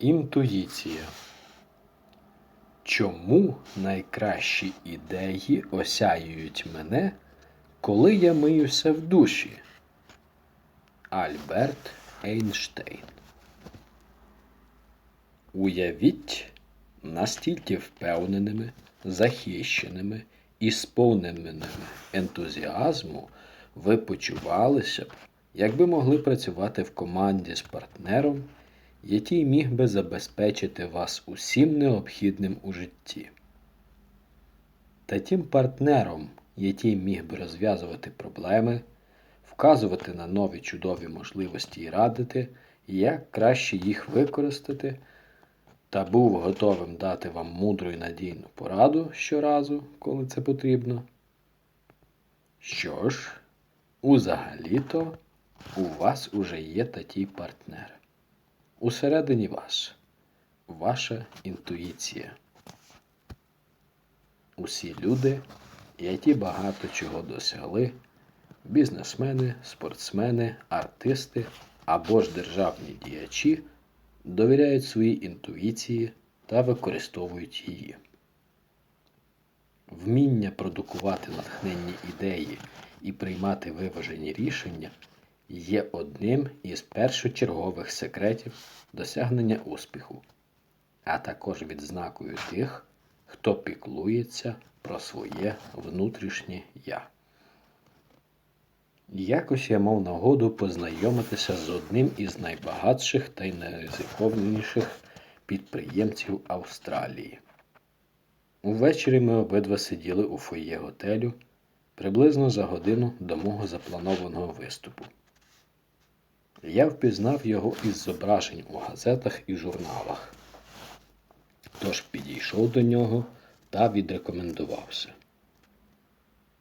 Інтуїція. Чому найкращі ідеї осяюють мене, коли я миюся в душі? Альберт Ейнштейн. Уявіть, настільки впевненими, захищеними і сповненими ентузіазму ви почувалися б, якби могли працювати в команді з партнером, який міг би забезпечити вас усім необхідним у житті. Та тим партнером, який міг би розв'язувати проблеми, вказувати на нові чудові можливості і радити, як краще їх використати, та був готовим дати вам мудру і надійну пораду щоразу, коли це потрібно. Що ж, узагалі-то у вас уже є такий партнер. Усередині вас ваша інтуїція. Усі люди, які багато чого досягли, бізнесмени, спортсмени, артисти або ж державні діячі довіряють своїй інтуїції та використовують її. Вміння продукувати натхненні ідеї і приймати виважені рішення є одним із першочергових секретів досягнення успіху, а також відзнакою тих, хто піклується про своє внутрішнє я. Якось я мав нагоду познайомитися з одним із найбагатших та й найризикованіших підприємців Австралії. Увечері ми обидва сиділи у фоє готелю приблизно за годину до мого запланованого виступу. Я впізнав його із зображень у газетах і журналах. Тож підійшов до нього та відрекомендувався.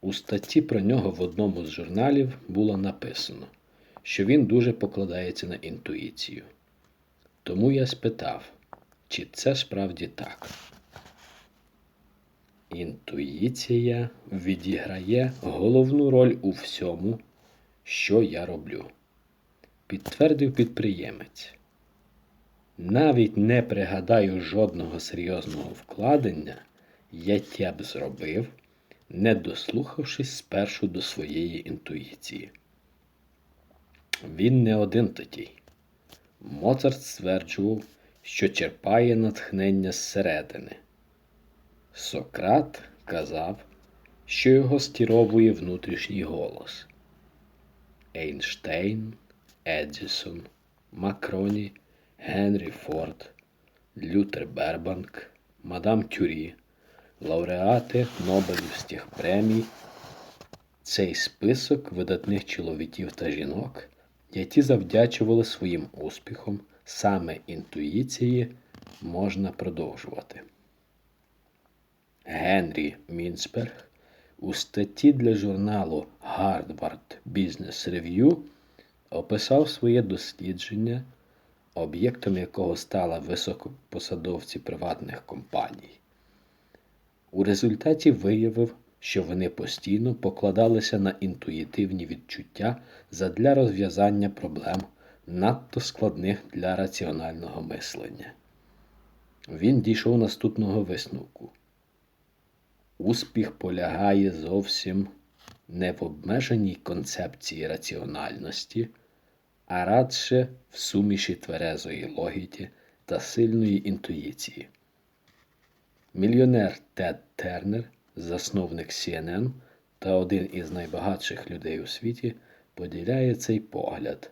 У статті про нього в одному з журналів було написано, що він дуже покладається на інтуїцію. Тому я спитав, чи це справді так. Інтуїція відіграє головну роль у всьому, що я роблю, підтвердив підприємець. Навіть не пригадаю жодного серйозного вкладення, яке б зробив, не дослухавшись спершу до своєї інтуїції. Він не один такий. Моцарт стверджував, що черпає натхнення зсередини. Сократ казав, що його стіровує внутрішній голос. Ейнштейн, Едісон, Макроні, Генрі Форд, Лютер Бербанк, Мадам Кюрі, лауреати Нобелівських премій. Цей список видатних чоловіків та жінок, які завдячували своїм успіхом саме інтуїції, можна продовжувати. Генрі Мінсберг у статті для журналу Harvard Business Review описав своє дослідження, об'єктом якого стали високопосадовці приватних компаній. У результаті виявив, що вони постійно покладалися на інтуїтивні відчуття задля розв'язання проблем надто складних для раціонального мислення. Він дійшов наступного висновку. Успіх полягає зовсім не в обмеженій концепції раціональності, а радше в суміші тверезої логіки та сильної інтуїції. Мільйонер Тед Тернер, засновник CNN та один із найбагатших людей у світі, поділяє цей погляд.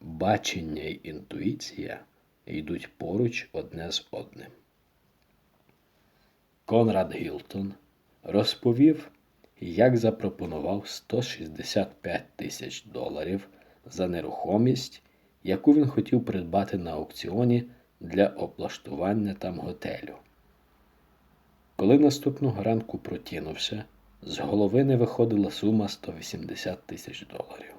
Бачення й інтуїція йдуть поруч одне з одним. Конрад Гілтон розповів, як запропонував 165 тисяч доларів за нерухомість, яку він хотів придбати на аукціоні для облаштування там готелю. Коли наступного ранку протінувся, з голови не виходила сума 180 тисяч доларів.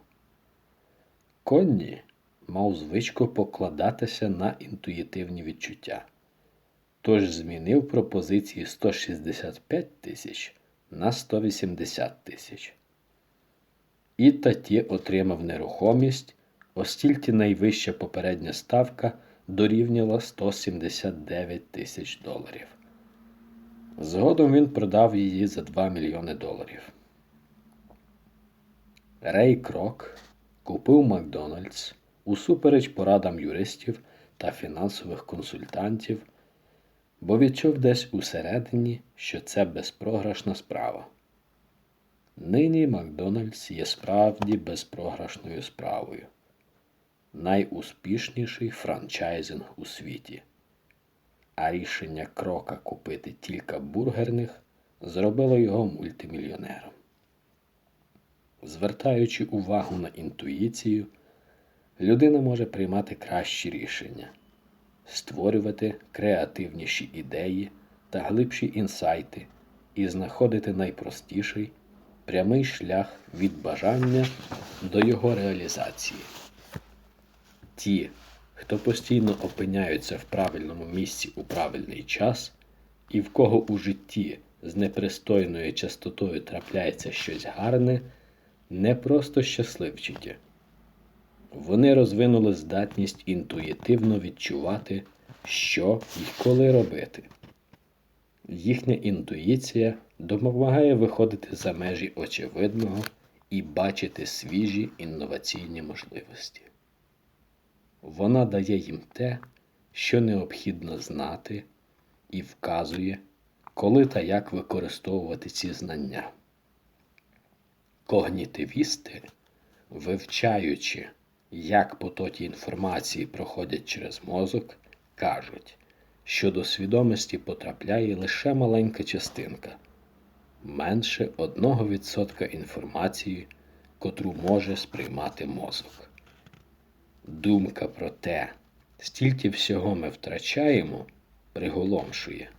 Конні мав звичку покладатися на інтуїтивні відчуття тож змінив пропозиції 165 тисяч на 180 тисяч. І таті отримав нерухомість, оскільки найвища попередня ставка дорівняла 179 тисяч доларів. Згодом він продав її за 2 мільйони доларів. Рей Крок купив Макдональдс усупереч порадам юристів та фінансових консультантів, бо відчув десь усередині, що це безпрограшна справа. Нині Макдональдс є справді безпрограшною справою. Найуспішніший франчайзинг у світі. А рішення крока купити тільки бургерних зробило його мультимільйонером. Звертаючи увагу на інтуїцію, людина може приймати кращі рішення, створювати креативніші ідеї та глибші інсайти і знаходити найпростіший прямий шлях від бажання до його реалізації. Ті, хто постійно опиняються в правильному місці у правильний час, і в кого у житті з непристойною частотою трапляється щось гарне, не просто щасливчики. Вони розвинули здатність інтуїтивно відчувати, що і коли робити. Їхня інтуїція допомагає виходити за межі очевидного і бачити свіжі інноваційні можливості. Вона дає їм те, що необхідно знати, і вказує, коли та як використовувати ці знання. Когнітивісти, вивчаючи, як потоки інформації проходять через мозок, кажуть, що до свідомості потрапляє лише маленька частинка, менше 1% інформації, котру може сприймати мозок. Думка про те, стільки всього ми втрачаємо, приголомшує.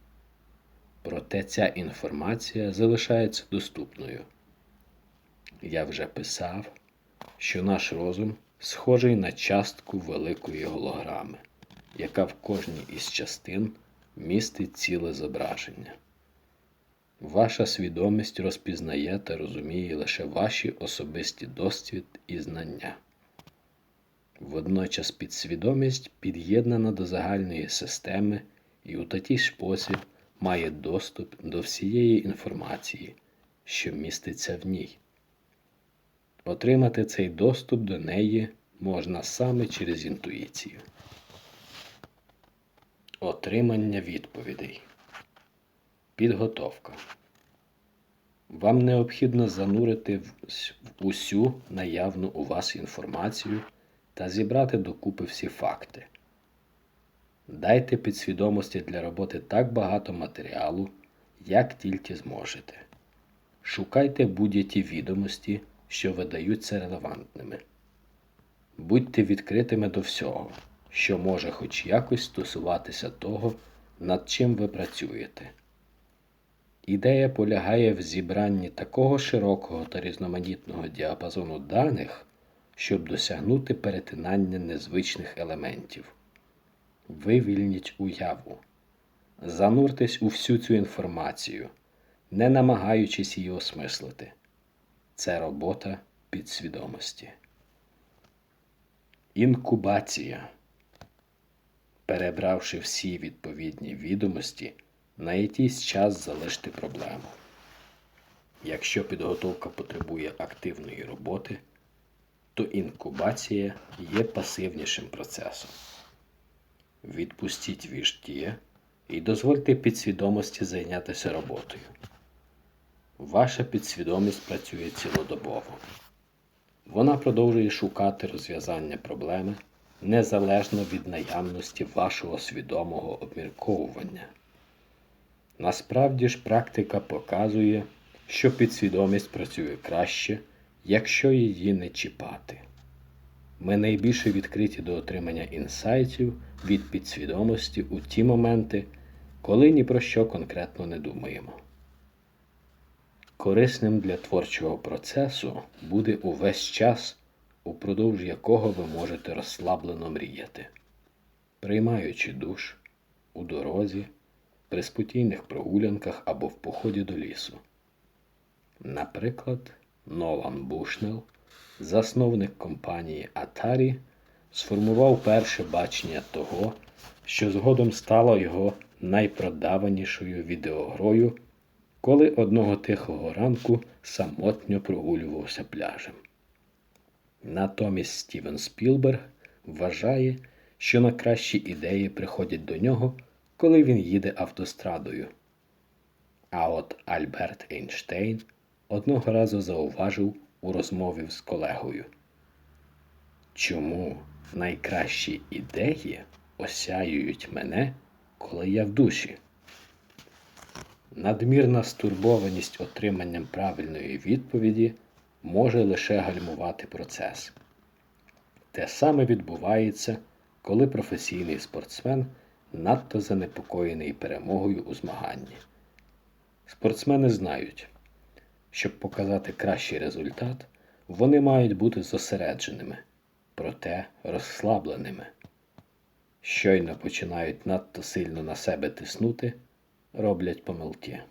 Проте ця інформація залишається доступною. Я вже писав, що наш розум схожий на частку великої голограми, яка в кожній із частин містить ціле зображення. Ваша свідомість розпізнає та розуміє лише ваші особисті досвід і знання. Водночас підсвідомість під'єднана до загальної системи і у такий спосіб має доступ до всієї інформації, що міститься в ній. Отримати цей доступ до неї можна саме через інтуїцію. Отримання відповідей. Підготовка. Вам необхідно занурити в усю наявну у вас інформацію та зібрати докупи всі факти. Дайте підсвідомості для роботи так багато матеріалу, як тільки зможете. Шукайте будь-які відомості, що видаються релевантними. Будьте відкритими до всього, що може хоч якось стосуватися того, над чим ви працюєте. Ідея полягає в зібранні такого широкого та різноманітного діапазону даних, щоб досягнути перетинання незвичних елементів. Вивільніть уяву, зануртесь у всю цю інформацію, не намагаючись її осмислити. Це робота підсвідомості. Інкубація. Перебравши всі відповідні відомості, на якийсь час залишити проблему. Якщо підготовка потребує активної роботи, то інкубація є пасивнішим процесом. Відпустіть віжтє і дозвольте підсвідомості зайнятися роботою. Ваша підсвідомість працює цілодобово. Вона продовжує шукати розв'язання проблеми незалежно від наявності вашого свідомого обмірковування. Насправді ж практика показує, що підсвідомість працює краще, якщо її не чіпати. Ми найбільше відкриті до отримання інсайтів від підсвідомості у ті моменти, коли ні про що конкретно не думаємо. Корисним для творчого процесу буде увесь час, упродовж якого ви можете розслаблено мріяти, приймаючи душ у дорозі, при спокійних прогулянках або в поході до лісу. Наприклад, Нолан Бушнел, засновник компанії Atari, сформував перше бачення того, що згодом стало його найпродаванішою відеогрою, коли одного тихого ранку самотньо прогулювався пляжем. Натомість Стівен Спілберг вважає, що на кращі ідеї приходять до нього, коли він їде автострадою. А от Альберт Ейнштейн одного разу зауважив у розмові з колегою. Чому найкращі ідеї осяюють мене, коли я в душі? Надмірна стурбованість отриманням правильної відповіді може лише гальмувати процес. Те саме відбувається, коли професійний спортсмен надто занепокоєний перемогою у змаганні. Спортсмени знають, щоб показати кращий результат, вони мають бути зосередженими, проте розслабленими. Щойно починають надто сильно на себе тиснути, роблять помилки.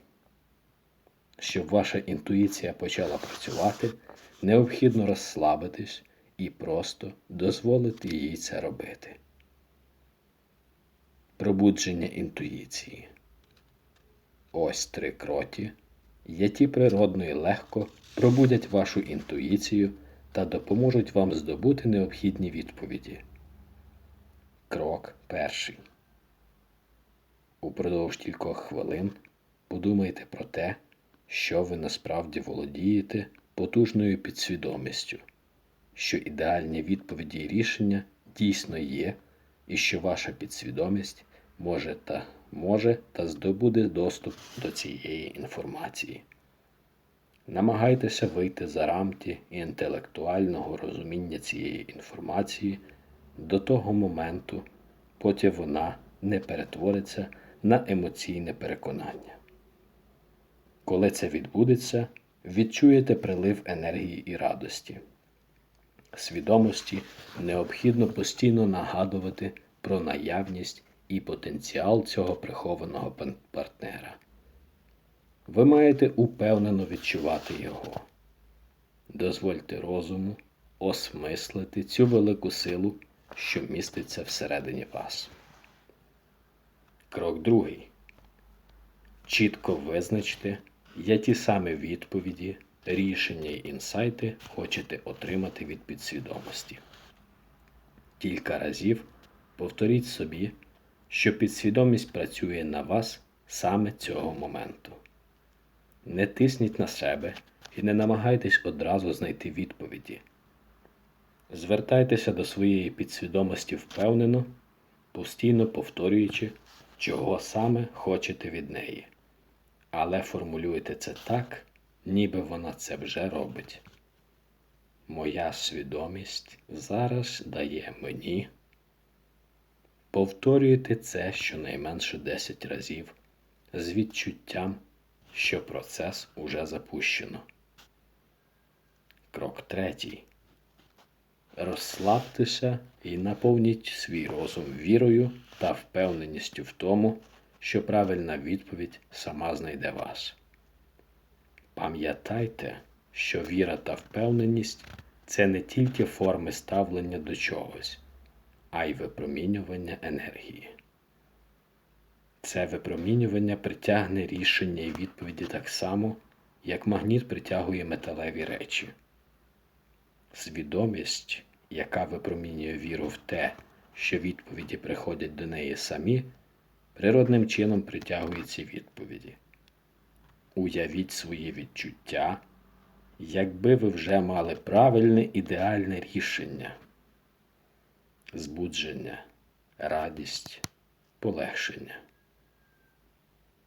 Щоб ваша інтуїція почала працювати, необхідно розслабитись і просто дозволити їй це робити. Пробудження інтуїції. Ось три кроки, які природно і легко пробудять вашу інтуїцію та допоможуть вам здобути необхідні відповіді. Крок перший. Упродовж кількох хвилин подумайте про те, що ви насправді володієте потужною підсвідомістю, що ідеальні відповіді і рішення дійсно є, і що ваша підсвідомість може та може та здобуде доступ до цієї інформації. Намагайтеся вийти за рамки інтелектуального розуміння цієї інформації до того моменту, поки вона не перетвориться на емоційне переконання. Коли це відбудеться, відчуєте прилив енергії і радості. Свідомості необхідно постійно нагадувати про наявність і потенціал цього прихованого партнера. Ви маєте упевнено відчувати його. Дозвольте розуму осмислити цю велику силу, що міститься всередині вас. Крок другий. Чітко визначте, які саме відповіді, рішення і інсайти хочете отримати від підсвідомості. Кілька разів повторіть собі, що підсвідомість працює на вас саме цього моменту. Не тисніть на себе і не намагайтесь одразу знайти відповіді. Звертайтеся до своєї підсвідомості впевнено, постійно повторюючи, чого саме хочете від неї. Але формулюйте це так, ніби вона це вже робить. Моя свідомість зараз дає мені. Повторюйте це щонайменше 10 разів з відчуттям, що процес уже запущено. Крок третій. Розслабтеся і наповніть свій розум вірою та впевненістю в тому, що правильна відповідь сама знайде вас. Пам'ятайте, що віра та впевненість це не тільки форми ставлення до чогось, а й випромінювання енергії. Це випромінювання притягне рішення і відповіді так само, як магніт притягує металеві речі. Свідомість, яка випромінює віру в те, що відповіді приходять до неї самі, природним чином притягує ці відповіді. Уявіть свої відчуття, якби ви вже мали правильне ідеальне рішення, збудження, радість, полегшення.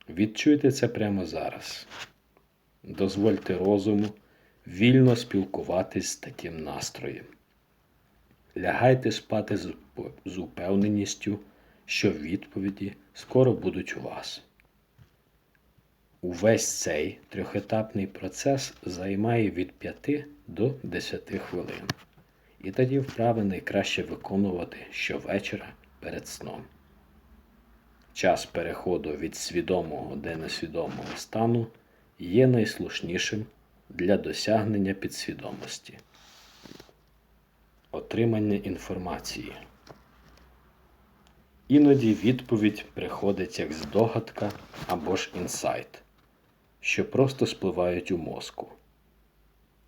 Відчуйте це прямо зараз. Дозвольте розуму вільно спілкуватись з таким настроєм. Лягайте спати з упевненістю, що відповіді скоро будуть у вас. Увесь цей трьохетапний процес займає від 5 до 10 хвилин. І тоді вправи найкраще виконувати щовечора перед сном. Час переходу від свідомого до несвідомого стану є найслушнішим для досягнення підсвідомості. Отримання інформації. Іноді відповідь приходить як здогадка або ж інсайт, що просто спливають у мозку,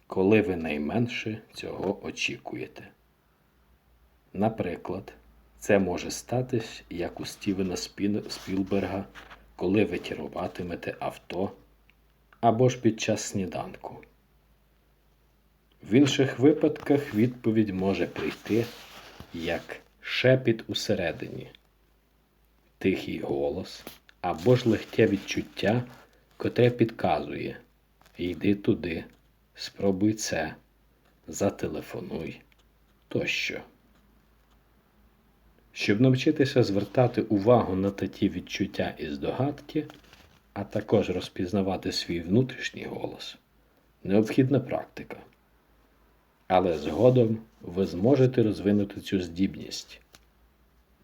коли ви найменше цього очікуєте. Наприклад, це може статись як у Стівена Спілберга, коли ви керуватимете авто або ж під час сніданку. В інших випадках відповідь може прийти як шепіт усередині, тихий голос або ж легке відчуття, котре підказує йди туди, спробуй це, зателефонуй тощо. Щоб навчитися звертати увагу на такі відчуття і здогадки, а також розпізнавати свій внутрішній голос, необхідна практика. Але згодом ви зможете розвинути цю здібність.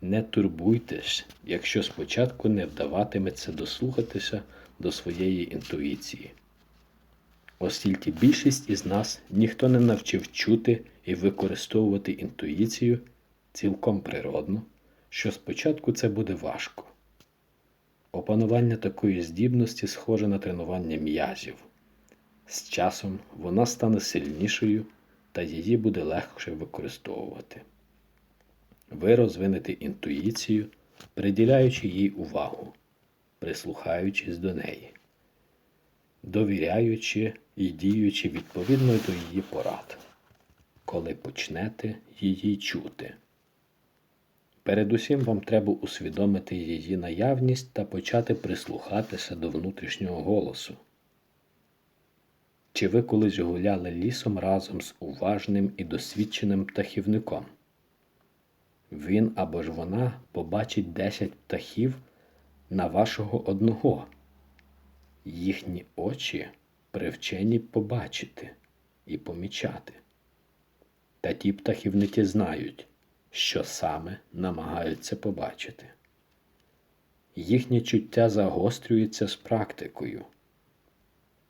Не турбуйтесь, якщо спочатку не вдаватиметься дослухатися до своєї інтуїції. Оскільки більшість із нас ніхто не навчив чути і використовувати інтуїцію цілком природно, що спочатку це буде важко. Опанування такої здібності схоже на тренування м'язів. З часом вона стане сильнішою та її буде легше використовувати. Ви розвинете інтуїцію, приділяючи їй увагу, прислухаючись до неї, довіряючи і діючи відповідно до її порад, коли почнете її чути. Передусім вам треба усвідомити її наявність та почати прислухатися до внутрішнього голосу. Чи ви колись гуляли лісом разом з уважним і досвідченим птахівником? Він або ж вона побачить 10 птахів на вашого одного. Їхні очі привчені побачити і помічати. Та ті птахівники знають, що саме намагаються побачити. Їхнє чуття загострюється з практикою.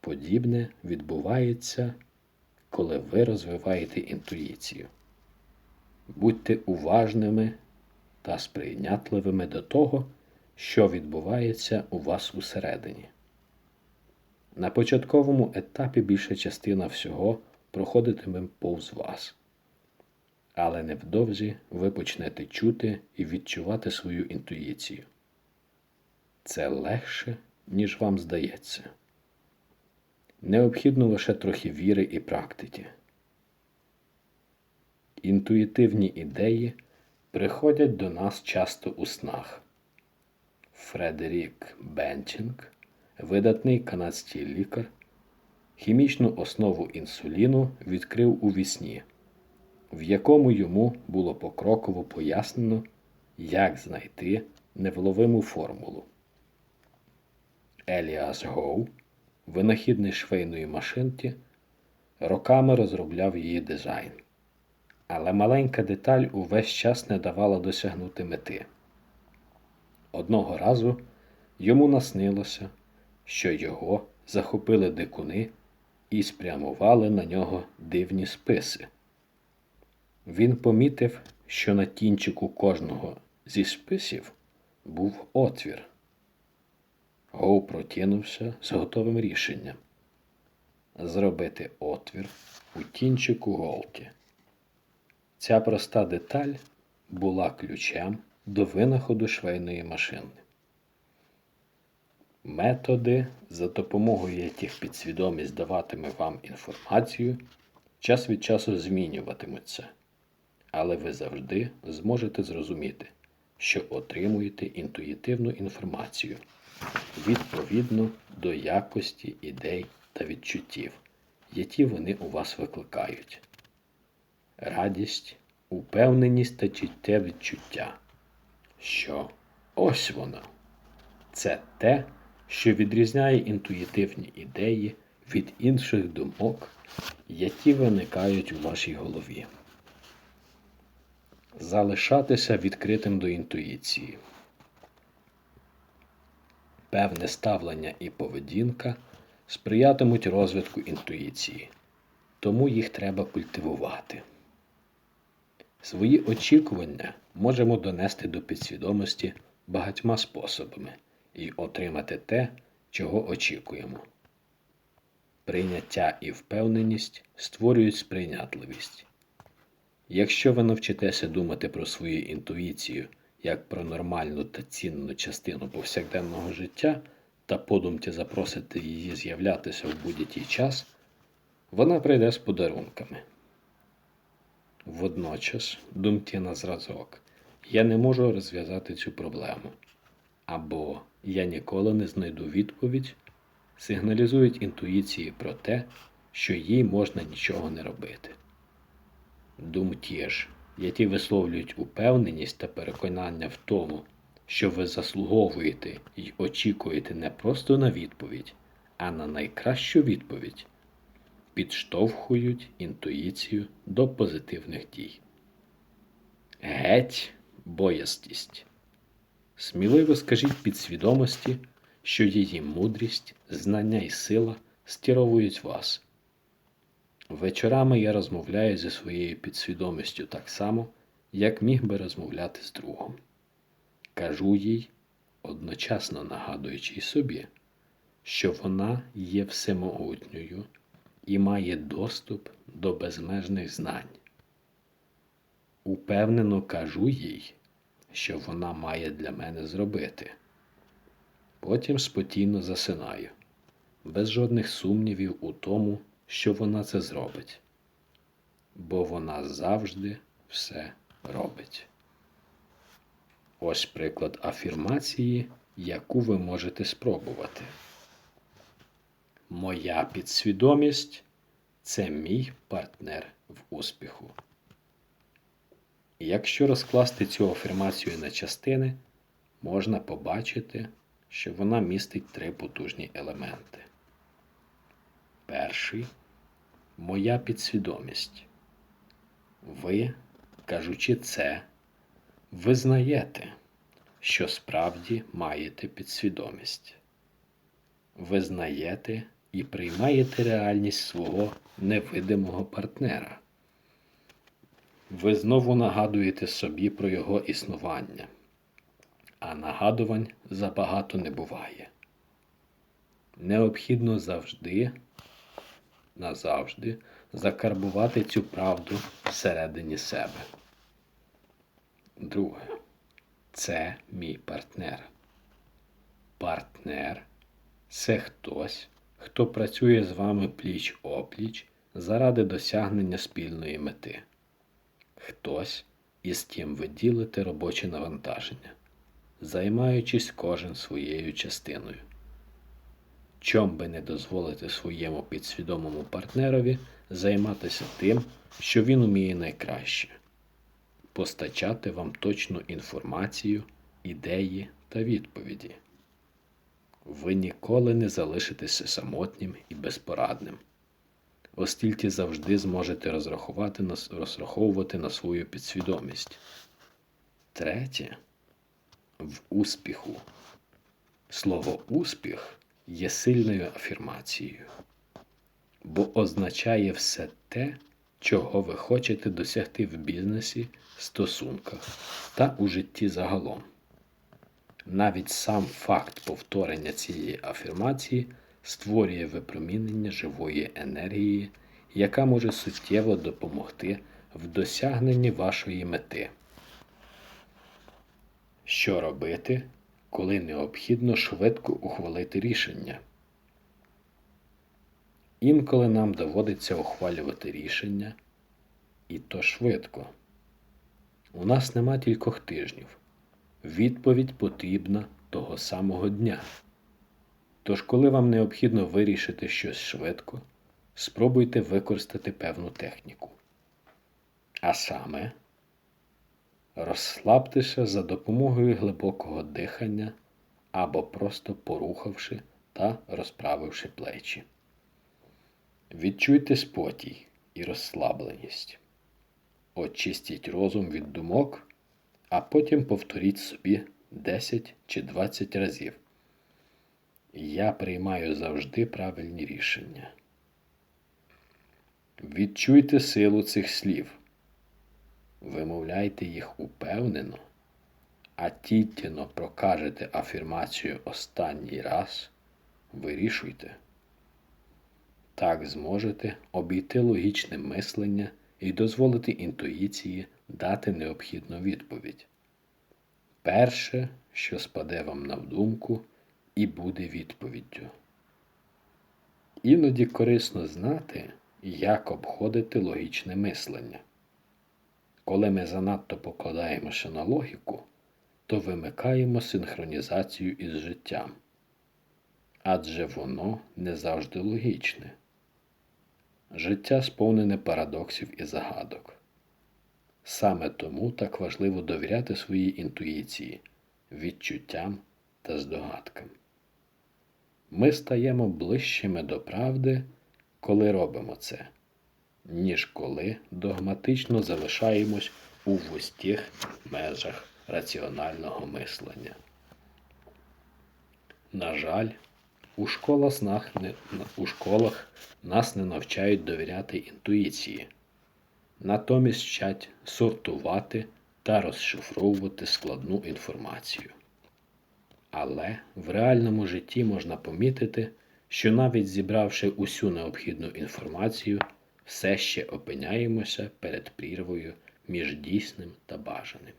Подібне відбувається, коли ви розвиваєте інтуїцію. Будьте уважними та сприйнятливими до того, що відбувається у вас усередині. На початковому етапі більша частина всього проходитиме повз вас. Але невдовзі ви почнете чути і відчувати свою інтуїцію. Це легше, ніж вам здається. Необхідно лише трохи віри і практики. Інтуїтивні ідеї приходять до нас часто у снах. Фредерік Бенчинг, видатний канадський лікар, хімічну основу інсуліну відкрив у вісні, в якому йому було покроково пояснено, як знайти невловиму формулу. Еліас Гоу винахідник швейної машинки, роками розробляв її дизайн. Але маленька деталь увесь час не давала досягнути мети. Одного разу йому наснилося, що його захопили дикуни і спрямували на нього дивні списи. Він помітив, що на кінчику кожного зі списів був отвір. Гоу прокинувся з готовим рішенням зробити отвір у кінчику голки. Ця проста деталь була ключем до винаходу швейної машини. Методи, за допомогою яких підсвідомість даватиме вам інформацію, час від часу змінюватимуться, але ви завжди зможете зрозуміти, що отримуєте інтуїтивну інформацію відповідно до якості ідей та відчуттів, які вони у вас викликають. Радість, упевненість та чітте відчуття, що ось воно. Це те, що відрізняє інтуїтивні ідеї від інших думок, які виникають у вашій голові. Залишатися відкритим до інтуїції певне ставлення і поведінка сприятимуть розвитку інтуїції, тому їх треба культивувати. Свої очікування можемо донести до підсвідомості багатьма способами і отримати те, чого очікуємо. Прийняття і впевненість створюють сприйнятливість. Якщо ви навчитеся думати про свою інтуїцію як про нормальну та цінну частину повсякденного життя та подумки запросите її з'являтися в будь-який час, вона прийде з подарунками. Водночас, думки на зразок, я не можу розв'язати цю проблему. Або я ніколи не знайду відповідь, сигналізують інтуїції про те, що їй можна нічого не робити. Думки ж, які висловлюють упевненість та переконання в тому, що ви заслуговуєте і очікуєте не просто на відповідь, а на найкращу відповідь, підштовхують інтуїцію до позитивних дій. Геть боязкість. Сміливо скажіть підсвідомості, що її мудрість, знання і сила стіровують вас. Вечорами я розмовляю зі своєю підсвідомістю так само, як міг би розмовляти з другом. Кажу їй, одночасно нагадуючи собі, що вона є всемогутньою і має доступ до безмежних знань. Упевнено кажу їй, що вона має для мене зробити. Потім спокійно засинаю, без жодних сумнівів у тому, що вона це зробить, бо вона завжди все робить. Ось приклад афірмації, яку ви можете спробувати. Моя підсвідомість це мій партнер в успіху. Якщо розкласти цю афірмацію на частини, можна побачити, що вона містить три потужні елементи. Перший моя підсвідомість. Ви, кажучи це, визнаєте, що справді маєте підсвідомість. Визнаєте і приймаєте реальність свого невидимого партнера. Ви знову нагадуєте собі про його існування, а нагадувань забагато не буває. Необхідно завжди, назавжди закарбувати цю правду всередині себе. Друге, це мій партнер. Партнер це хтось, хто працює з вами пліч опліч заради досягнення спільної мети. Хтось, із ким ви ділите робоче навантаження, займаючись кожен своєю частиною. Чом би не дозволити своєму підсвідомому партнерові займатися тим, що він уміє найкраще постачати вам точну інформацію, ідеї та відповіді. Ви ніколи не залишитеся самотнім і безпорадним, оскільки завжди зможете розрахувати розраховувати на свою підсвідомість. Третє в успіху. Слово успіх є сильною афірмацією, бо означає все те, чого ви хочете досягти в бізнесі, стосунках та у житті загалом. Навіть сам факт повторення цієї афірмації створює випромінення живої енергії, яка може суттєво допомогти в досягненні вашої мети. Що робити, коли необхідно швидко ухвалити рішення? Інколи нам доводиться ухвалювати рішення, і то швидко. У нас нема кількох тижнів. Відповідь потрібна того самого дня. Тож, коли вам необхідно вирішити щось швидко, спробуйте використати певну техніку. А саме розслабтеся за допомогою глибокого дихання або просто порухавши та розправивши плечі. Відчуйте спокій і розслабленість. Очистіть розум від думок, а потім повторіть собі 10 чи 20 разів. Я приймаю завжди правильні рішення. Відчуйте силу цих слів. вимовляйте їх упевнено, а тільки но прокажете афірмацію останній раз, вирішуйте. Так зможете обійти логічне мислення і дозволити інтуїції дати необхідну відповідь. Перше, що спаде вам на думку, і буде відповіддю. Іноді корисно знати, як обходити логічне мислення. Коли ми занадто покладаємося на логіку, то вимикаємо синхронізацію із життям. Адже воно не завжди логічне. Життя сповнене парадоксів і загадок. Саме тому так важливо довіряти своїй інтуїції, відчуттям та здогадкам. Ми стаємо ближчими до правди, коли робимо це, ніж коли догматично залишаємось у вузьких межах раціонального мислення. На жаль, у школах, у школах нас не навчають довіряти інтуїції, натомість вчать сортувати та розшифровувати складну інформацію. Але в реальному житті можна помітити, що навіть зібравши усю необхідну інформацію, все ще опиняємося перед прірвою між дійсним та бажаним.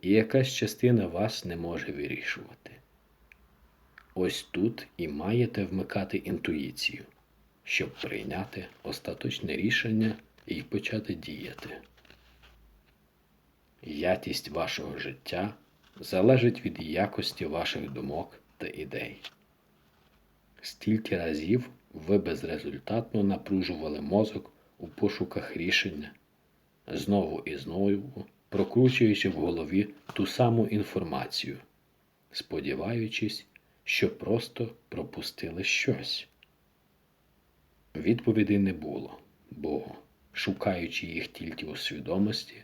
І якась частина вас не може вирішувати. Ось тут і маєте вмикати інтуїцію, щоб прийняти остаточне рішення і почати діяти. Якість вашого життя залежить від якості ваших думок та ідей. Стільки разів ви безрезультатно напружували мозок у пошуках рішення, знову і знову прокручуючи в голові ту саму інформацію, сподіваючись, що просто пропустили щось. Відповідей не було, бо, шукаючи їх тільки у свідомості,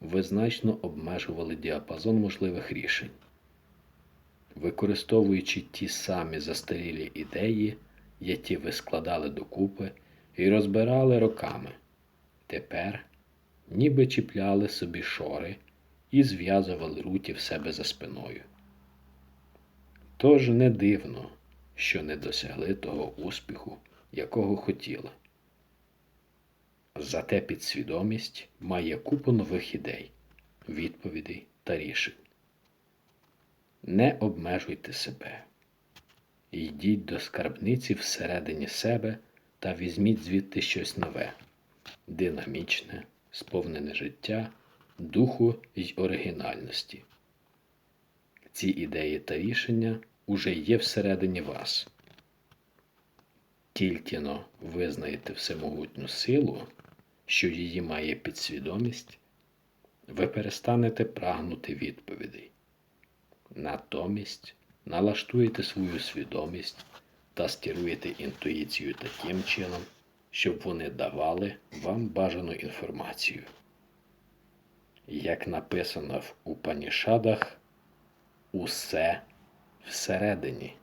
ви значно обмежували діапазон можливих рішень. Використовуючи ті самі застарілі ідеї, які ви складали докупи і розбирали роками, тепер ніби чіпляли собі шори і зв'язували руті в себе за спиною. Тож не дивно, що не досягли того успіху, якого хотіли. Зате підсвідомість має купу нових ідей, відповідей та рішень. Не обмежуйте себе. Йдіть до скарбниці всередині себе та візьміть звідти щось нове, динамічне, сповнене життя, духу й оригінальності. Ці ідеї та рішення уже є всередині вас. Тільки но визнаєте всемогутню силу, що її має підсвідомість, ви перестанете прагнути відповідей. Натомість налаштуєте свою свідомість та стіруєте інтуїцію таким чином, щоб вони давали вам бажану інформацію. Як написано в Упанішадах, усе всередині.